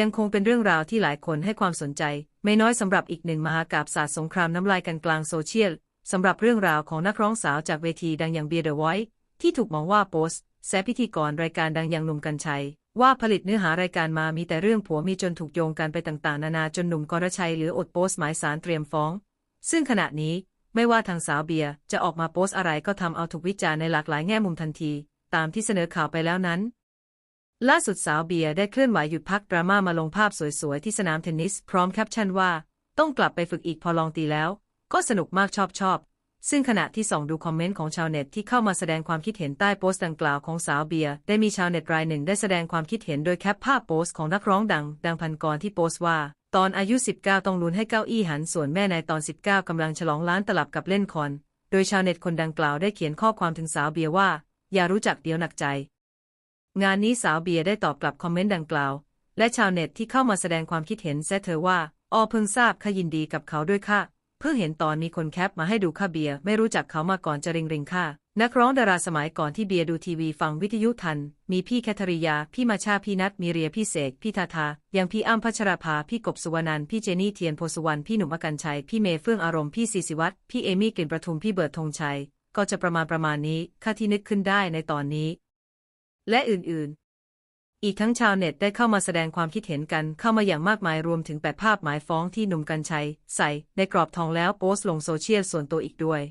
ยังคงเป็นเรื่องราวที่หลายคนให้ความสนใจ ไม่น้อยสำหรับอีกหนึ่งมหากาบศาสตร์สงครามน้ำลายกันกลางโซเชียลสำหรับเรื่องราวของนักร้องสาวจากเวทีดังอย่างเบียร์เดอะไวท์ที่ถูกมองว่าโพสแซพิธีกรรายการดังอย่างหนุ่มกัญชัย ว่าผลิตเนื้อหารายการมามีแต่เรื่องผัวมีจนถูกโยงกันไปต่างๆ นานาจนหนุ่มกรชัยหลืออดโพสหมายสารเตรียมฟ้อง ซึ่งขณะนี้ไม่ว่าทางสาวเบียร์จะออกมาโพสอะไรก็ทำเอาถูกวิจารณ์ในหลากหลายแง่มุมทันที ตามที่เสนอข่าวไปแล้วนั้น ล่าสุดสาวเบียร์ได้เคลื่อนไหวหยุดพักดราม่ามาลงภาพสวยๆ ที่สนามเทนนิส พร้อมแคปชั่นว่า ต้องกลับไปฝึกอีกพอลองตีแล้ว ก็สนุกมากชอบชอบ ซึ่งขณะที่ส่องดูคอมเมนต์ของชาวเน็ตที่เข้ามาแสดงความคิดเห็นใต้โพสต์ดังกล่าวของสาวเบียร์ได้มีชาวเน็ตรายหนึ่งได้แสดงความคิดเห็นโดยแคปภาพโพสต์ของนักร้องดัง ดังพันกรที่โพสต์ว่า ตอนอายุ 19 ต้องลุ้นให้เก้าอี้หันส่วนแม่ในตอน 19กำลังฉลองล้านตลับกับเล่นคอน โดยชาวเน็ตคนดังกล่าวได้เขียนข้อความถึงสาวเบียร์ว่า อย่ารู้จักเดี๋ยวหนักใจ งานนี้สาวเบียร์ได้ตอบกลับคอมเมนต์ดังกล่าว และชาวเน็ตที่เข้ามาแสดงความคิดเห็นแซเธอว่าออเพิ่งทราบค่ะยินดีกับเขาด้วยค่ะ เพิ่งเห็นตอนมีคนแคปมาให้ดูค่ะเบียร์ไม่รู้จักเขามาก่อนจะริงริงค่ะ นักร้องดาราสมัยก่อนที่เบียร์ดูทีวีฟังวิทยุทัน มีพี่แคทริยา พี่มาชาพี่นัทมีเรียพี่เสกพี่ทาทายังพี่อ้ำพัชราภาพี่กบสุวรรณันพี่เจนี่เทียนโพสุวรรณพี่หนุ่มอกันชัยพี่เมย์เฟื่องอารมณ์พี่ซีสิวัตรพี่เอมี่กลิ่นประทุมพี่เบิร์ดธงชัยก็จะประมาณประมาณนี้ค่าที่นึกขึ้นได้ในตอนนี้ และอื่นๆ อีกทั้งชาวเน็ตได้เข้ามาแสดงความคิดเห็นกันเข้ามาอย่างมากมายรวมถึงแปะภาพหมายฟ้องที่หนุ่มกัญชัย ใส่ในกรอบทองแล้วโพสต์ลงโซเชียลส่วนตัวอีกด้วย